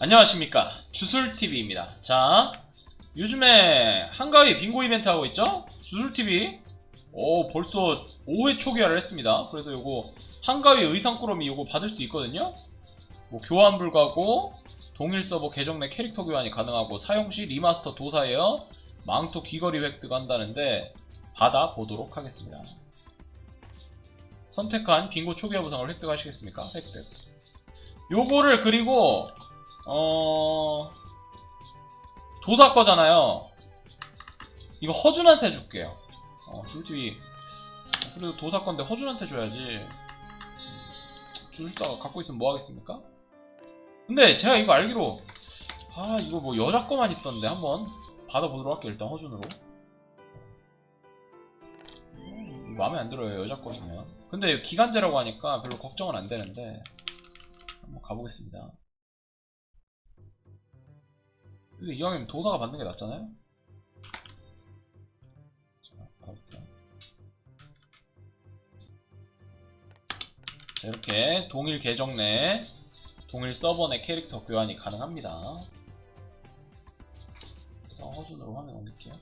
안녕하십니까. 주술TV입니다. 자 요즘에 한가위 빙고 이벤트 하고 있죠? 주술TV? 오 벌써 5회 초기화를 했습니다. 그래서 요거 한가위 의상꾸러미 요거 받을 수 있거든요. 뭐 교환 불가고 동일 서버 계정 내 캐릭터 교환이 가능하고 사용시 리마스터 도사예요. 망토 귀걸이 획득한다는데 받아보도록 하겠습니다. 선택한 빙고 초기화 보상을 획득하시겠습니까? 획득. 요거를 그리고 어 도사 거잖아요. 이거 허준한테 줄게요. 어, 줄TV 그래도 도사 건데 허준한테 줘야지. 주술사가 갖고 있으면 뭐 하겠습니까? 근데 제가 이거 알기로 아 이거 뭐 여자 거만 있던데 한번 받아보도록 할게요 일단 허준으로. 음, 마음에 안 들어요 여자 거시면. 근데 기간제라고 하니까 별로 걱정은 안 되는데 한번 가보겠습니다. 근데 이왕이면 도사가 받는 게 낫잖아요? 자, 가볼게요. 자, 이렇게 동일 계정 내, 동일 서버 내 캐릭터 교환이 가능합니다. 그래서 허준으로 화면 옮길게요.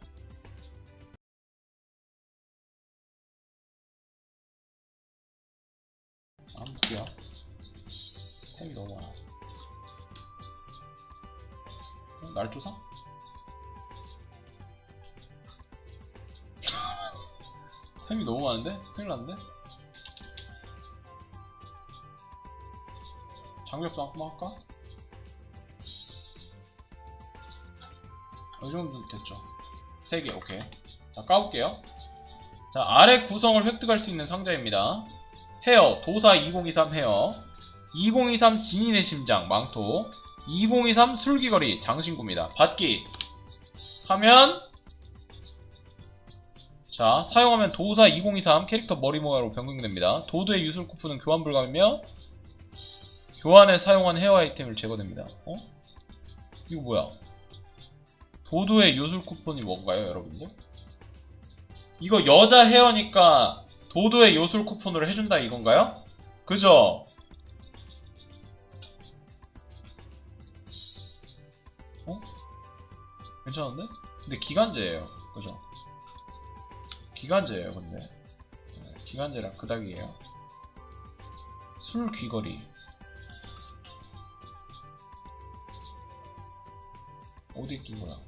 자, 한번 볼게요. 템이 너무 많아. 날조상? 템이 너무 많은데? 큰일 났는데? 장벽도 한번 할까? 이 정도 됐죠. 3개, 오케이. 자, 까볼게요. 자, 아래 구성을 획득할 수 있는 상자입니다. 헤어, 도사 2023 헤어, 2023 진인의 심장, 망토, 2023 술기거리 장신구입니다. 받기 하면 자 사용하면 도사 2023 캐릭터 머리 모양으로 변경됩니다. 도두의 유술 쿠폰은 교환 불가이며 교환에 사용한 헤어 아이템을 제거됩니다. 어? 이거 뭐야? 도두의 요술 쿠폰이 뭔가요, 여러분들? 이거 여자 헤어니까 도두의 요술 쿠폰으로 해준다 이건가요? 그죠? 괜찮은데? 근데 기간제예요. 그죠? 기간제예요, 근데. 네, 기간제랑 그닥이에요. 술 귀걸이. 어디 낀 거야?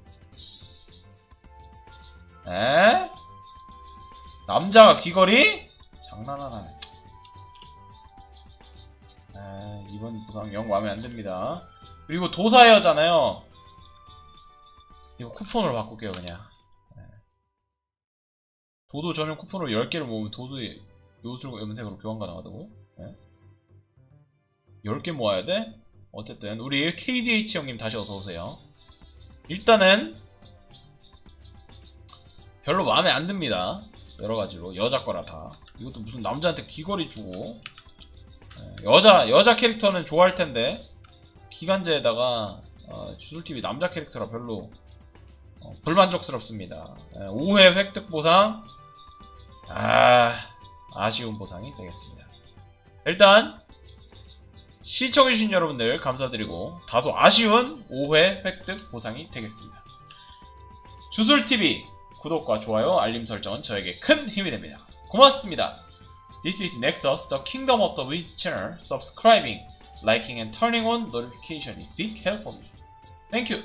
에? 남자가 귀걸이? 장난하나. 에, 이번 부상 영 마음에 안 듭니다. 그리고 도사여잖아요. 이거 쿠폰으로 바꿀게요 그냥 네. 도도 전용 쿠폰으로 10개를 모으면 도도의 요술 염색으로 교환 가능하다고요? 네. 10개 모아야 돼? 어쨌든 우리 KDH 형님 다시 어서오세요 일단은 별로 마음에 안 듭니다 여러가지로 여자 거라 다 이것도 무슨 남자한테 귀걸이 주고 네. 여자 여자 캐릭터는 좋아할 텐데 기간제에다가 어, 주술TV 남자 캐릭터라 별로 어, 불만족스럽습니다. 5회 획득 보상 아 아쉬운 보상이 되겠습니다. 일단 시청해주신 여러분들 감사드리고 다소 아쉬운 5회 획득 보상이 되겠습니다. 주술TV 구독과 좋아요 알림 설정은 저에게 큰 힘이 됩니다. 고맙습니다. This is Nexus, the kingdom of the Wiz channel. Subscribing, liking and turning on notification is big help for me. Thank you.